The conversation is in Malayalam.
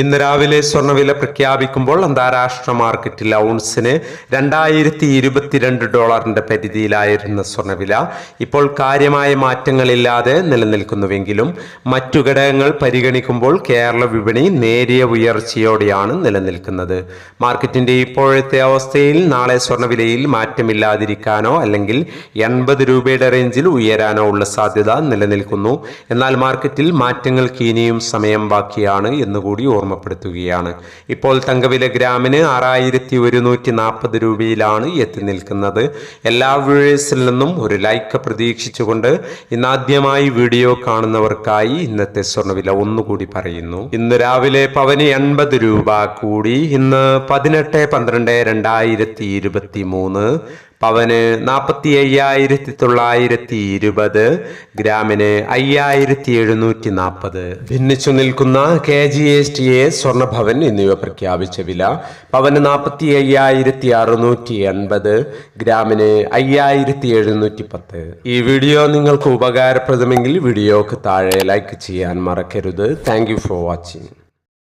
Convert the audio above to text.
ഇന്ന് രാവിലെ സ്വർണവില പ്രഖ്യാപിക്കുമ്പോൾ അന്താരാഷ്ട്ര മാർക്കറ്റിൽ ഔൺസിന് രണ്ടായിരത്തി ഇരുപത്തിരണ്ട് ഡോളറിന്റെ പരിധിയിലായിരുന്ന സ്വർണവില ഇപ്പോൾ കാര്യമായ മാറ്റങ്ങളില്ലാതെ നിലനിൽക്കുന്നുവെങ്കിലും മറ്റു ഘടകങ്ങൾ പരിഗണിക്കുമ്പോൾ കേരള വിപണി നേരിയ ഉയർച്ചയോടെയാണ് നിലനിൽക്കുന്നത്. മാർക്കറ്റിന്റെ ഇപ്പോഴത്തെ അവസ്ഥയിൽ നാളെ സ്വർണവിലയിൽ മാറ്റമില്ലാതിരിക്കാനോ അല്ലെങ്കിൽ എൺപത് രൂപയുടെ റേഞ്ചിൽ ഉയരാനോ ഉള്ള സാധ്യത നിലനിൽക്കുന്നു. എന്നാൽ മാർക്കറ്റിൽ മാറ്റങ്ങൾക്ക് ഇനിയും സമയം ബാക്കിയാണ് എന്നുകൂടി ഓർമ്മപ്പെടുത്തുകയാണ്. ഇപ്പോൾ തങ്കവില ഗ്രാമിന് ആറായിരത്തി ഒരുന്നൂറ്റി നാൽപ്പത് രൂപയിലാണ് എത്തി നിൽക്കുന്നത്. എല്ലാ വ്യൂവേഴ്സിൽ നിന്നും ഒരു ലൈക്ക് പ്രതീക്ഷിച്ചുകൊണ്ട് ഇന്നാദ്യമായി വീഡിയോ കാണുന്നവർക്കായി ഇന്നത്തെ സ്വർണവില ഒന്നുകൂടി പറയുന്നു. ഇന്ന് രാവിലെ പവന് എൺപത് രൂപ കൂടി ഇന്ന് പതിനെട്ട് പന്ത്രണ്ട് രണ്ടായിരത്തി ഇരുപത്തി മൂന്ന് പവന് നാൽപ്പത്തി അയ്യായിരത്തി തൊള്ളായിരത്തി ഇരുപത് ഗ്രാമിന് അയ്യായിരത്തി എഴുന്നൂറ്റി നാൽപ്പത് ഭിന്നിച്ചു നിൽക്കുന്ന K G S T A Swarnabhavan എന്നിവ പ്രഖ്യാപിച്ച വില പവന് നാൽപ്പത്തി അയ്യായിരത്തി അറുന്നൂറ്റി എൺപത് ഗ്രാമിന് അയ്യായിരത്തി എഴുന്നൂറ്റി പത്ത് ഈ വീഡിയോ നിങ്ങൾക്ക് ഉപകാരപ്രദമെങ്കിൽ വീഡിയോക്ക് താഴെ ലൈക്ക് ചെയ്യാൻ മറക്കരുത്. Thank for watching